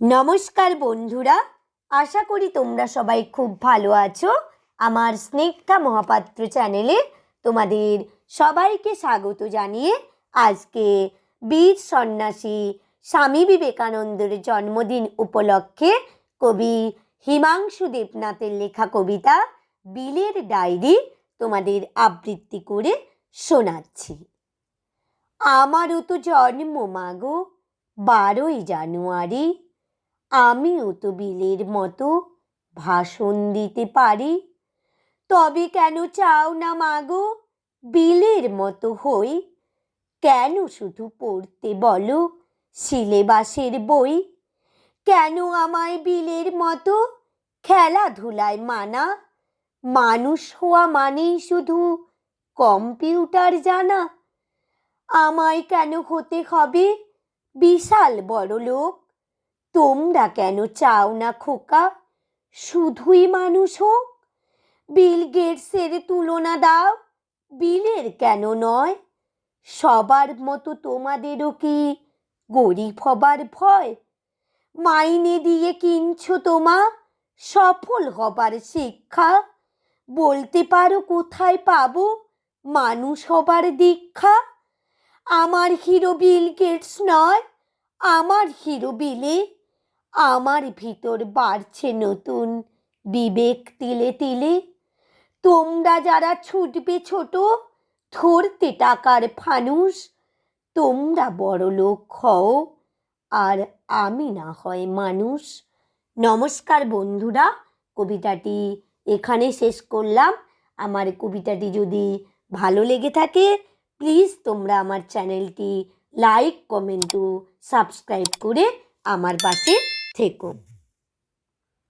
নমস্কার বন্ধুরা, আশা করি তোমরা সবাই খুব ভালো আছো। আমার স্নেকটা মহাপাত্র চ্যানেলে তোমাদের সবাইকে স্বাগত জানিয়ে আজকে বীর সন্ন্যাসী স্বামী বিবেকানন্দের জন্মদিন উপলক্ষে কবি হিমাংশু দেবনাথের লেখা কবিতা বিলের ডায়েরি তোমাদের আবৃত্তি করে শোনাচ্ছি। আমারও তো জন্ম মাগো, বারোই জানুয়ারি। আমিও তো বিলের মতো ভাষণ দিতে পারি। তবে কেন চাও না মাগো বিলের মতো হই। কেন শুধু পড়তে বলো সিলেবাসের বই? কেন আমায় বিলের মতো খেলাধুলায় মানা? মানুষ হওয়া মানেই শুধু কম্পিউটার জানা। আমায় কেন হতে হবে? বিশাল বড় লোক তোমরা কেন চাও না খোকা? শুধুই মানুষ হোক। বিল গেটসের তুলনা দাও। বিলের কেন নয়? সবার মতো তোমাদেরও কি গরিব হবার ভয়? মাইনে দিয়ে কিনছো তোমা? সফল হবার শিক্ষা? বলতে পারো কোথায় পাবো? মানুষ হবার দীক্ষা? আমার হিরো বিল গেটস নয়, আমার হিরো বিলে আমার ভিতর বাড়ছে নতুন বিবেক তিলে তিলে। তোমরা যারা ছুটবে ছোট, ধরতে টাকার ফানুস তোমরা বড় লোক হও, আর আমি না হয় মানুষ। নমস্কার বন্ধুরা, কবিতাটি এখানে শেষ করলাম। আমার কবিতাটি যদি ভালো লেগে থাকে প্লিজ তোমরা আমার চ্যানেলটি লাইক কমেন্ট ও সাবস্ক্রাইব করে আমার পাশে থেকো।